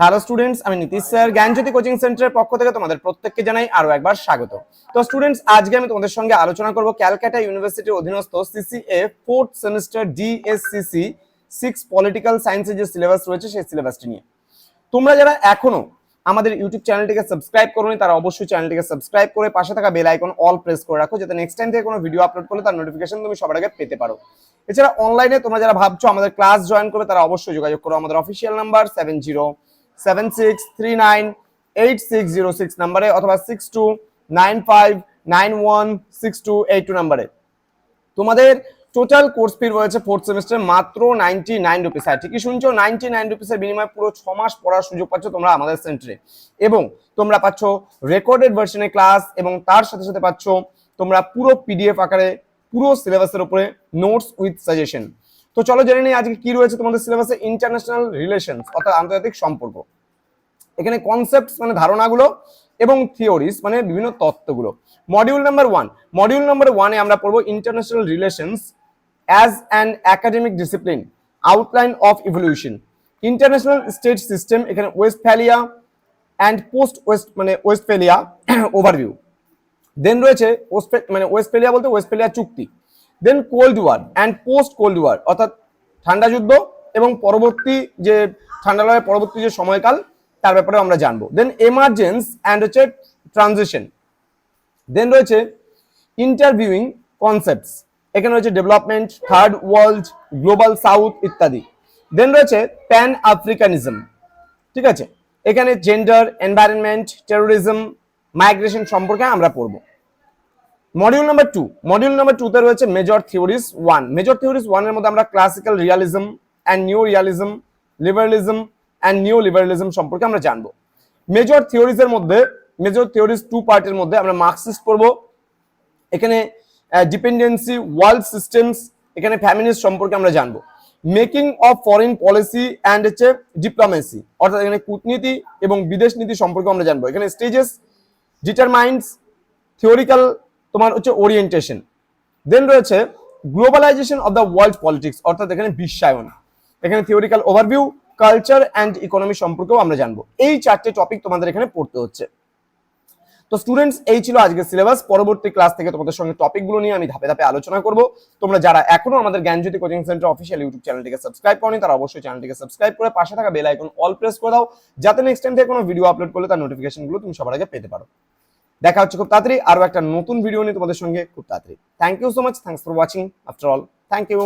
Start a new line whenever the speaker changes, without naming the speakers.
Hello students আমি Nitish sir, জ্ঞানজ্যোতি coaching সেন্টারের পক্ষ থেকে তোমাদের প্রত্যেককে জানাই আরও একবার স্বাগত। তো স্টুডেন্টস আজকে আমি তোমাদের সঙ্গে আলোচনা করব ক্যালকাটা ইউনিভার্সিটির অধীনস্থ CCA fourth semester DSCC six political সায়েন্সের যে সিলেবাস রয়েছে সেই সিলেবাসটি নিয়ে। তোমরা যারা এখনও আমাদের ইউটিউব চ্যানেলটিকে সাবস্ক্রাইব করোনি, তারা অবশ্যই চ্যানেলটিকে সাবস্ক্রাইব করে পাশে থাকা বেল আইকন অল প্রেস করে রাখো, যাতে নেক্সট টাইম থেকে কোনো ভিডিও আপলোড করলে তার নোটিফিকেশন তুমি সবার আগে পেতে পারো। এছাড়া অনলাইনে তোমরা যারা ভাবছ আমাদের ক্লাস জয়েন করবে, তারা অবশ্যই যোগাযোগ করো। আমাদের official number seven zero seven six three nine eight six zero six নাম্বারে অথবা six two nine five nine one six two eight two নাম্বারে। তোমাদের টোটাল কোর্স ফি রয়েছে ফোর্থ সেমিস্টার মাত্র নাইনটি নাইন রুপিস হ্যাঁ ঠিকই শুনছো নাইনটি নাইন রুপিসের বিনিময়ে পুরো ছ মাস পড়ার সুযোগ পাচ্ছ তোমরা আমাদের সেন্টারে এবং তোমরা পাচ্ছ রেকর্ডেড ভার্সনে ক্লাস এবং তার সাথে সাথে পাচ্ছ তোমরা পুরো পিডিএফ আকারে পুরো সিলেবাসের উপরে নোটস উইথ সাজেশন তো চলো জেনে নিই আজকে কি রয়েছে তোমাদের সিলেবাসে ইন্টারন্যাশনাল রিলেশনস, অর্থাৎ আন্তর্জাতিক সম্পর্ক। এখানে কনসেপ্ট মানে ধারণাগুলো এবং থিওরিস মানে বিভিন্ন তত্ত্বগুলো। Module number one module number ওয়ানে আমরা পড়ব international relations as an academic discipline outline of evolution international state system এখানে west Westphalia and post west মানে ওয়েস্ট ওয়েস্টফেলিয়া ওভারভিউ দেন রয়েছে ওয়েস্ট- মানে ওয়েস্ট ওয়েস্টফেলিয়া বলতে ওয়েস্ট ওয়েস্টফেলিয়া চুক্তি। Then cold war and post cold war অর্থাৎ ঠান্ডা যুদ্ধ এবং পরবর্তী যে ঠান্ডা লড়াইয়ের পরবর্তী যে সময়কাল, তার ব্যাপারে আমরা জানব। দেন এমার্জেন্স অ্যান্ড হচ্ছে ট্রানজিশন দেন রয়েছে ইন্টারভিউইং কনসেপ্টস এখানে রয়েছে development third world global south ইত্যাদি। দেন রয়েছে প্যান আফ্রিকানিজম ঠিক আছে? এখানে জেন্ডার এনভায়রনমেন্ট টেরোরিজম মাইগ্রেশন সম্পর্কে আমরা পড়ব। Module number two module number টুতে রয়েছে major theories one major theories ওয়ানের মধ্যে আমরা classical realism and new realism liberalism and new liberalism সম্পর্কে আমরা জানব। মেজর থিওরিজের মধ্যে মেজর থিওরিজ টু পার্টের মধ্যে আমরা মার্কসিস্ট পড়ব। এখানে ডিপেন্ডেন্সি ওয়ার্ল্ড সিস্টেমস এখানে ফ্যামিলিস্ট সম্পর্কে আমরা জানব। Making of foreign policy and হচ্ছে ডিপ্লোমেসি অর্থাৎ এখানে কূটনীতি এবং বিদেশ নীতি সম্পর্কে আমরা জানব। এখানে স্টেজেস ডিটারমাইন্স থিওরিক্যাল তোমার হচ্ছে ওরিয়েন্টেশন দেন রয়েছে globalisation of the world politics অর্থাৎ এখানে বিশ্বায়ন। এখানে theoretical overview culture and economy সম্পর্কেও আমরা জানব। এই চারটে টপিক তোমাদের এখানে পড়তে হচ্ছে। তো স্টুডেন্টস এই ছিল আজকের সিলেবাস পরবর্তী ক্লাস থেকে তোমাদের সঙ্গে টপিকগুলো নিয়ে আমি ধাপে ধাপে আলোচনা করব। তোমরা যারা এখনও আমাদের Gyanjyoti coaching centre official YouTube চ্যানেলটিকে সাবস্ক্রাইব করনি, তারা অবশ্যই চ্যানেলটিকে সাবস্ক্রাইব করে পাশে থাকা বেল আইকন অল প্রেস করে দাও। যাতে নেক্সট টাইম থেকে কোনো ভিডিও আপলোড করলে তার নোটিফিকেশনগুলো তুমি সবার আগে পেতে পারো। দেখা হচ্ছে খুব তাড়াতাড়ি। আরও একটা নতুন ভিডিও নিয়ে তোমাদের সঙ্গে খুব তাড়াতাড়ি। Thank you so much thanks for watching after all thank you